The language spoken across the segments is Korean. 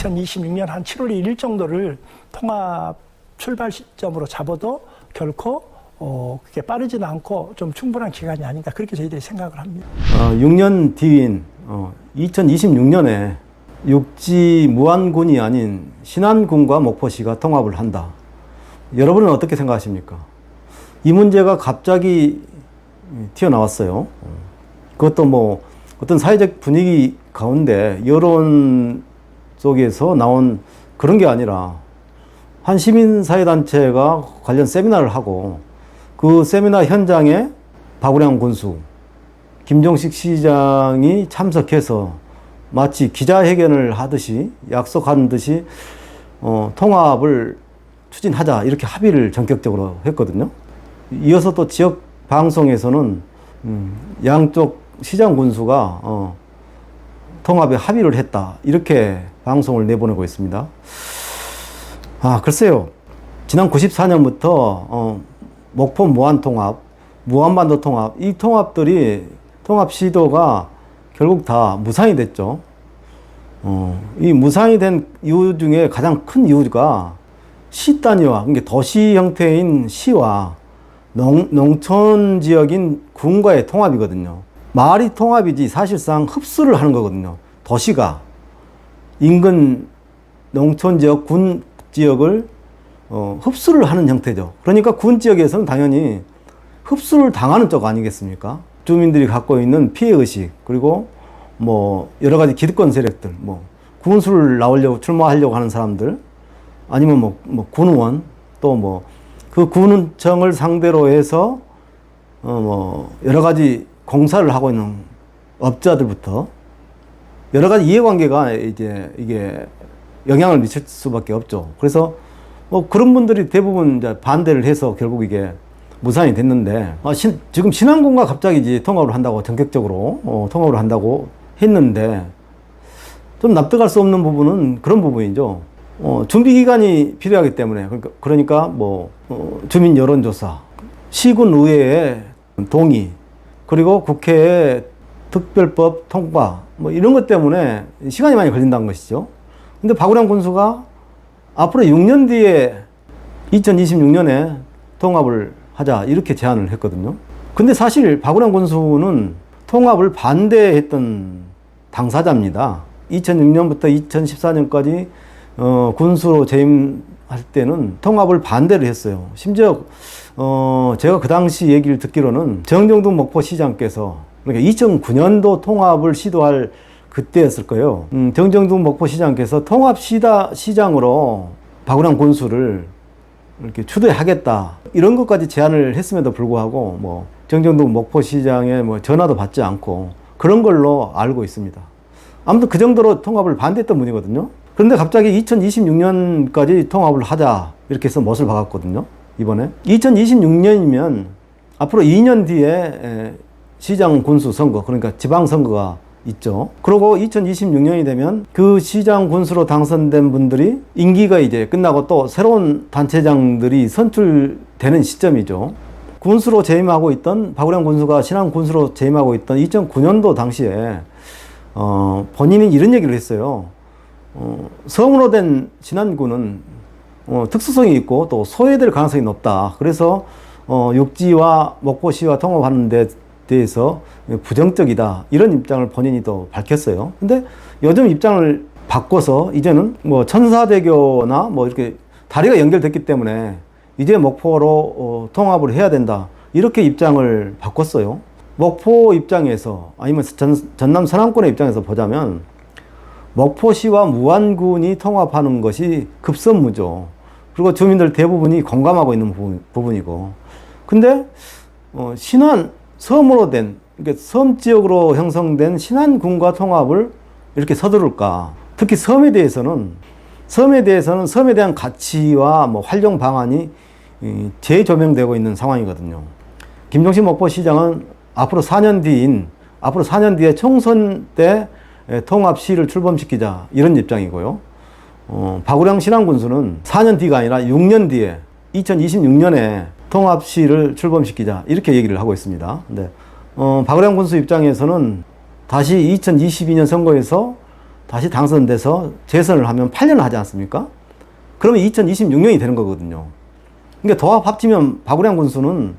2026년 한 7월 1일 정도를 통합 출발 시점으로 잡아도 결코 어, 그게 빠르지는 않고 좀 충분한 기간이 아닌가 그렇게 저희들이 생각을 합니다. 어, 6년 뒤인 어, 2026년에 육지 무안군이 아닌 신안군과 목포시가 통합을 한다. 여러분은 어떻게 생각하십니까? 이 문제가 갑자기 튀어나왔어요. 그것도 뭐 어떤 사회적 분위기 가운데 여론 속에서 나온 그런 게 아니라 한 시민사회단체가 관련 세미나를 하고 그 세미나 현장에 박우량 군수, 김종식 시장이 참석해서 마치 기자회견을 하듯이 약속한 듯이 어, 통합을 추진하자 이렇게 합의를 전격적으로 했거든요. 이어서 또 지역 방송에서는 음, 양쪽 시장 군수가 어, 통합에 합의를 했다 이렇게 방송을 내보내고 있습니다. 아 글쎄요. 지난 94년부터 어, 목포 무안 통합, 무안반도 통합 이 통합들이 통합 시도가 결국 다 무산이 됐죠. 어, 이 무산이 된 이유 중에 가장 큰 이유가 시 단위와 그러니까 도시 형태인 시와 농, 농촌 지역인 군과의 통합이거든요. 말이 통합이지 사실상 흡수를 하는 거거든요. 도시가 인근 농촌 지역, 군 지역을 어, 흡수를 하는 형태죠. 그러니까 군 지역에서는 당연히 흡수를 당하는 쪽 아니겠습니까? 주민들이 갖고 있는 피해 의식 그리고 뭐 여러 가지 기득권 세력들, 뭐 군수를 나오려고 출마하려고 하는 사람들, 아니면 뭐, 뭐 군의원 또 뭐 그 군청을 상대로 해서 어 뭐 여러 가지 공사를 하고 있는 업자들부터 여러 가지 이해관계가 이제 이게 영향을 미칠 수밖에 없죠. 그래서 뭐 그런 분들이 대부분 이제 반대를 해서 결국 이게 무산이 됐는데 아, 신, 지금 신안군과 갑자기 이제 통합을 한다고 전격적으로 어, 통합을 한다고 했는데 좀 납득할 수 없는 부분은 그런 부분이죠. 어, 준비 기간이 필요하기 때문에 그러니까, 그러니까 뭐 어, 주민 여론조사, 시군 의회의 동의, 그리고 국회의 특별법 통과 뭐 이런 것 때문에 시간이 많이 걸린다는 것이죠. 근데 박우량 군수가 앞으로 6년 뒤에 2026년에 통합을 하자 이렇게 제안을 했거든요. 근데 사실 박우량 군수는 통합을 반대했던 당사자입니다. 2006년부터 2014년까지 어, 군수로 재임할 때는 통합을 반대를 했어요. 심지어 어, 제가 그 당시 얘기를 듣기로는 정정동 목포시장께서 그러니까 2009년도 통합을 시도할 그때였을 거예요. 음, 정정동 목포시장께서 통합 시다, 시장으로 박운항 군수를 이렇게 추대하겠다 이런 것까지 제안을 했음에도 불구하고 뭐 정정동 목포시장에 뭐 전화도 받지 않고 그런 걸로 알고 있습니다. 아무튼 그 정도로 통합을 반대했던 분이거든요. 그런데 갑자기 2026년까지 통합을 하자 이렇게 해서 못을 박았거든요. 이번에 2026년이면 앞으로 2년 뒤에 시장 군수 선거 그러니까 지방 선거가 있죠. 그리고 2026년이 되면 그 시장 군수로 당선된 분들이 임기가 이제 끝나고 또 새로운 단체장들이 선출되는 시점이죠. 군수로 재임하고 있던 박우량 군수가 신안 군수로 재임하고 있던 2009년도 당시에 어, 본인이 이런 얘기를 했어요. 어, 성으로 된 신안군은 어, 특수성이 있고 또 소외될 가능성이 높다. 그래서 어, 육지와 목포시와 통합하는 데 대해서 부정적이다. 이런 입장을 본인이 또 밝혔어요. 근데 요즘 입장을 바꿔서 이제는 뭐 천사대교나 뭐 이렇게 다리가 연결됐기 때문에 이제 목포로 어, 통합을 해야 된다. 이렇게 입장을 바꿨어요. 목포 입장에서 아니면 전, 전남 서남권의 입장에서 보자면 목포시와 무안군이 통합하는 것이 급선무죠. 그리고 주민들 대부분이 공감하고 있는 부분, 부분이고. 근데 어, 신안 섬으로 된 그러니까 섬 지역으로 형성된 신안군과 통합을 이렇게 서두를까? 특히 섬에 대해서는 섬에 대해서는 섬에 대한 가치와 뭐 활용 방안이 재조명되고 있는 상황이거든요. 김종신 목포시장은 앞으로 4년 뒤인 앞으로 4년 뒤에 총선 때 통합 시를 출범시키자 이런 입장이고요. 어, 박우량 신안군수는 4년 뒤가 아니라 6년 뒤에 2026년에 통합시를 출범시키자 이렇게 얘기를 하고 있습니다. 근데 어, 박우량 군수 입장에서는 다시 2022년 선거에서 다시 당선돼서 재선을 하면 8년 하지 않습니까? 그러면 2026년이 되는 거거든요. 그러니까 도합 합치면 박우량 군수는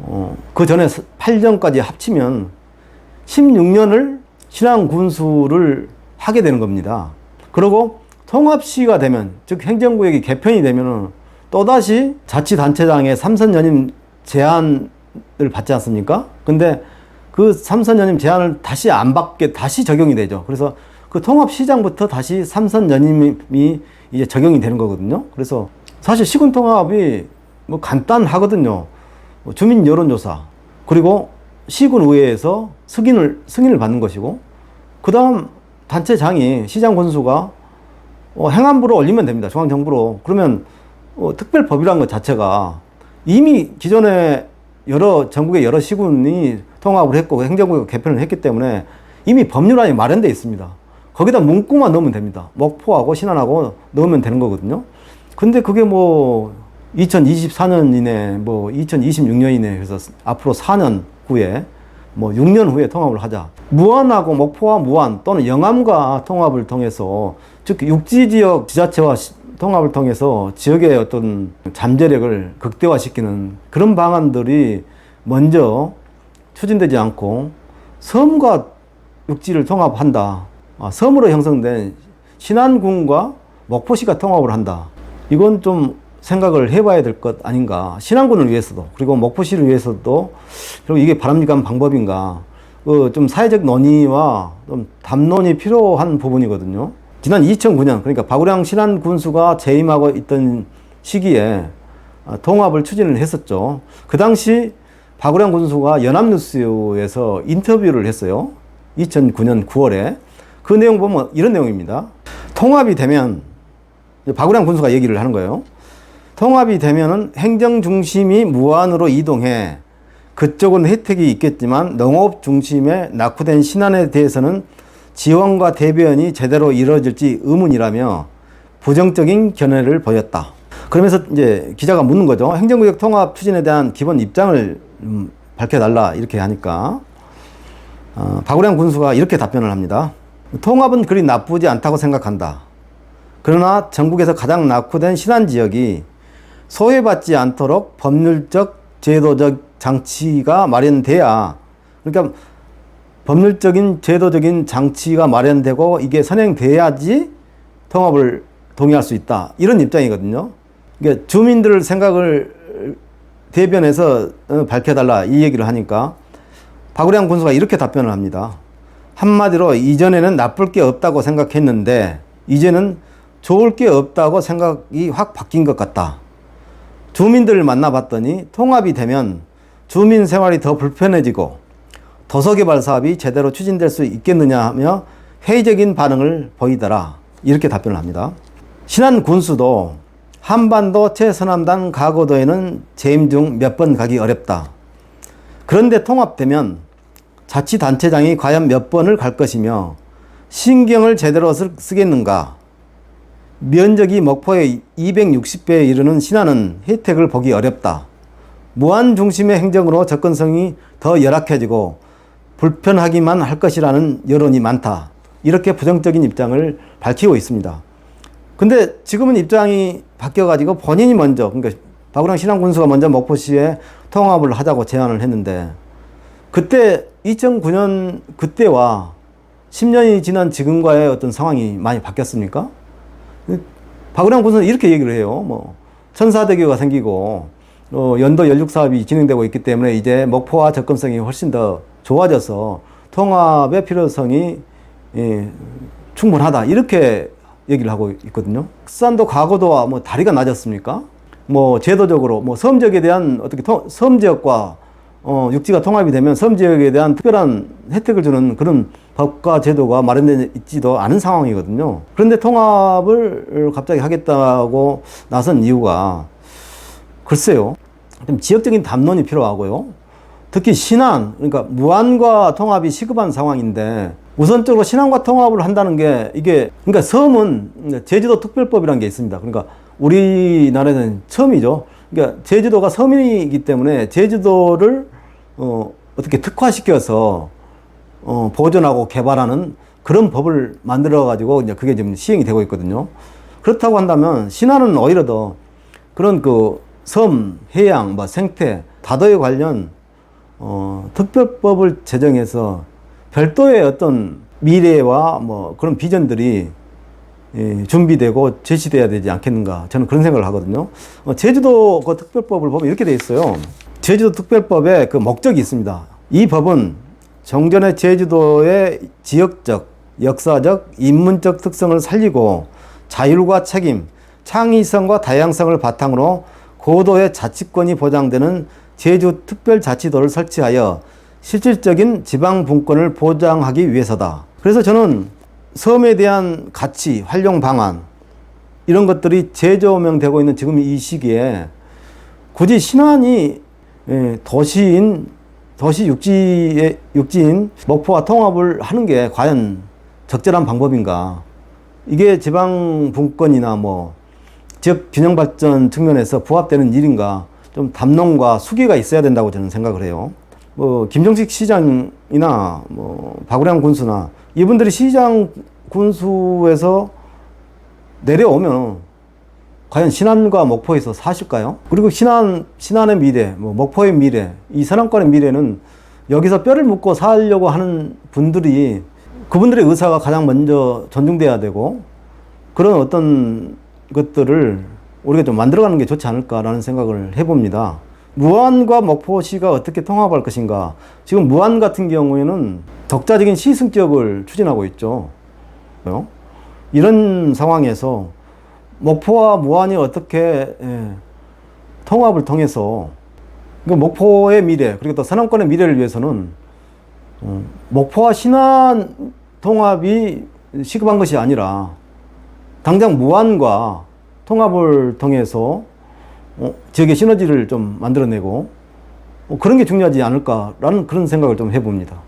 어, 그 전에 8년까지 합치면 16년을 신앙 군수를 하게 되는 겁니다. 그리고 통합시가 되면 즉 행정구역이 개편이 되면은 또다시 자치단체장의 삼선 연임 제한을 받지 않습니까? 근데 그 삼선 연임 제한을 다시 안 받게 다시 적용이 되죠. 그래서 그 통합시장부터 다시 삼선 연임이 이제 적용이 되는 거거든요. 그래서 사실 시군 통합이 뭐 간단하거든요. 뭐 주민 여론조사 그리고 시군 의회에서 승인을 승인을 받는 것이고 그 다음 단체장이 시장 권수가 어, 행안부로 올리면 됩니다. 중앙정부로. 그러면 어, 특별법이라는 것 자체가 이미 기존에 여러 전국의 여러 시군이 통합을 했고 행정구역 개편을 했기 때문에 이미 법률안이 마련되어 있습니다. 거기다 문구만 넣으면 됩니다. 목포하고 신안하고 넣으면 되는 거거든요. 근데 그게 뭐 2024년 이내, 뭐 2026년 이내 그래서 앞으로 4년 후에 뭐 6년 후에 통합을 하자. 무안하고 목포와 무안 또는 영암과 통합을 통해서 즉 육지 지역 지자체와 시- 통합을 통해서 지역의 어떤 잠재력을 극대화시키는 그런 방안들이 먼저 추진되지 않고 섬과 육지를 통합한다. 아, 섬으로 형성된 신안군과 목포시가 통합을 한다. 이건 좀 생각을 해봐야 될 것 아닌가. 신안군을 위해서도 그리고 목포시를 위해서도 그리고 이게 바람직한 방법인가. 그좀 사회적 논의와 좀 담론이 필요한 부분이거든요. 지난 2009년 그러니까 박우량 신안 군수가 재임하고 있던 시기에 아, 통합을 추진을 했었죠. 그 당시 박우량 군수가 연합뉴스에서 인터뷰를 했어요. 2009년 9월에 그 내용 보면 이런 내용입니다. 통합이 되면 박우량 군수가 얘기를 하는 거예요. 통합이 되면은 행정 중심이 무한으로 이동해 그쪽은 혜택이 있겠지만 농업 중심의 낙후된 신안에 대해서는 지원과 대변이 제대로 이루어질지 의문이라며 부정적인 견해를 보였다. 그러면서 이제 기자가 묻는 거죠. 행정구역 통합 추진에 대한 기본 입장을 음, 밝혀달라 이렇게 하니까 어, 박우량 군수가 이렇게 답변을 합니다. 통합은 그리 나쁘지 않다고 생각한다. 그러나 전국에서 가장 낙후된 신안 지역이 소외받지 않도록 법률적 제도적 장치가 마련돼야 그러니까 법률적인 제도적인 장치가 마련되고 이게 선행돼야지 통합을 동의할 수 있다 이런 입장이거든요. 그러니까 주민들 생각을 대변해서 어, 밝혀달라 이 얘기를 하니까 박우량 군수가 이렇게 답변을 합니다. 한마디로 이전에는 나쁠 게 없다고 생각했는데 이제는 좋을 게 없다고 생각이 확 바뀐 것 같다. 주민들을 만나봤더니 통합이 되면 주민 생활이 더 불편해지고 도서개발 사업이 제대로 추진될 수 있겠느냐 하며 회의적인 반응을 보이더라. 이렇게 답변을 합니다. 신안 군수도 한반도 최서남단 가고도에는 재임 중 몇 번 가기 어렵다. 그런데 통합되면 자치단체장이 과연 몇 번을 갈 것이며 신경을 제대로 쓰- 쓰겠는가? 면적이 목포의 260배에 이르는 신안은 혜택을 보기 어렵다. 무한 중심의 행정으로 접근성이 더 열악해지고 불편하기만 할 것이라는 여론이 많다. 이렇게 부정적인 입장을 밝히고 있습니다. 근데 지금은 입장이 바뀌어가지고 본인이 먼저, 그러니까 박우랑 신안군수가 먼저 목포시에 통합을 하자고 제안을 했는데 그때 2009년 그때와 10년이 지난 지금과의 어떤 상황이 많이 바뀌었습니까? 박은영 군수는 이렇게 얘기를 해요. 뭐 천사대교가 생기고 어, 연도 연륙 사업이 진행되고 있기 때문에 이제 목포와 접근성이 훨씬 더 좋아져서 통합의 필요성이 예, 충분하다 이렇게 얘기를 하고 있거든요. 산도 과거도와 뭐 다리가 낮았습니까? 뭐 제도적으로 뭐 섬 지역에 대한 어떻게 통, 섬 지역과 어, 육지가 통합이 되면 섬 지역에 대한 특별한 혜택을 주는 그런 법과 제도가 마련되어 있지도 않은 상황이거든요. 그런데 통합을 갑자기 하겠다고 나선 이유가 글쎄요. 좀 지역적인 담론이 필요하고요. 특히 신안, 그러니까 무안과 통합이 시급한 상황인데 우선적으로 신안과 통합을 한다는 게 이게 그러니까 섬은 제주도 특별법이라는 게 있습니다. 그러니까 우리나라에는 처음이죠. 그러니까 제주도가 섬이기 때문에 제주도를 어, 어떻게 특화시켜서 어, 보존하고 개발하는 그런 법을 만들어 가지고 이제 그게 지금 시행이 되고 있거든요. 그렇다고 한다면 신안은 오히려 더 그런 그 섬, 해양, 뭐 생태, 다도에 관련 어, 특별법을 제정해서 별도의 어떤 미래와 뭐 그런 비전들이 예, 준비되고 제시돼야 되지 않겠는가 저는 그런 생각을 하거든요. 어, 제주도 그 특별법을 보면 이렇게 돼 있어요. 제주도 특별법에 그 목적이 있습니다. 이 법은 정전의 제주도의 지역적, 역사적, 인문적 특성을 살리고 자율과 책임, 창의성과 다양성을 바탕으로 고도의 자치권이 보장되는 제주 특별자치도를 설치하여 실질적인 지방 분권을 보장하기 위해서다. 그래서 저는 섬에 대한 가치, 활용 방안 이런 것들이 재조명되고 있는 지금 이 시기에 굳이 신안이 예, 도시인 도시 육지의 육지인 목포와 통합을 하는 게 과연 적절한 방법인가? 이게 지방 분권이나 뭐 지역 균형 발전 측면에서 부합되는 일인가? 좀 담론과 수기가 있어야 된다고 저는 생각을 해요. 뭐 김정식 시장이나 뭐 박우량 군수나 이분들이 시장 군수에서 내려오면 과연 신안과 목포에서 사실까요? 그리고 신안 신안의 미래, 뭐 목포의 미래, 이 서남권의 미래는 여기서 뼈를 묻고 살려고 하는 분들이 그분들의 의사가 가장 먼저 존중돼야 되고 그런 어떤 것들을 우리가 좀 만들어가는 게 좋지 않을까라는 생각을 해봅니다. 무안과 목포시가 어떻게 통합할 것인가? 지금 무안 같은 경우에는 독자적인 시승적을 추진하고 있죠. 요? 이런 상황에서 목포와 무안이 어떻게 예, 통합을 통해서 그 목포의 미래 그리고 또 서남권의 미래를 위해서는 어, 목포와 신안 통합이 시급한 것이 아니라 당장 무안과 통합을 통해서 어, 지역의 시너지를 좀 만들어내고 어, 그런 게 중요하지 않을까라는 그런 생각을 좀 해봅니다.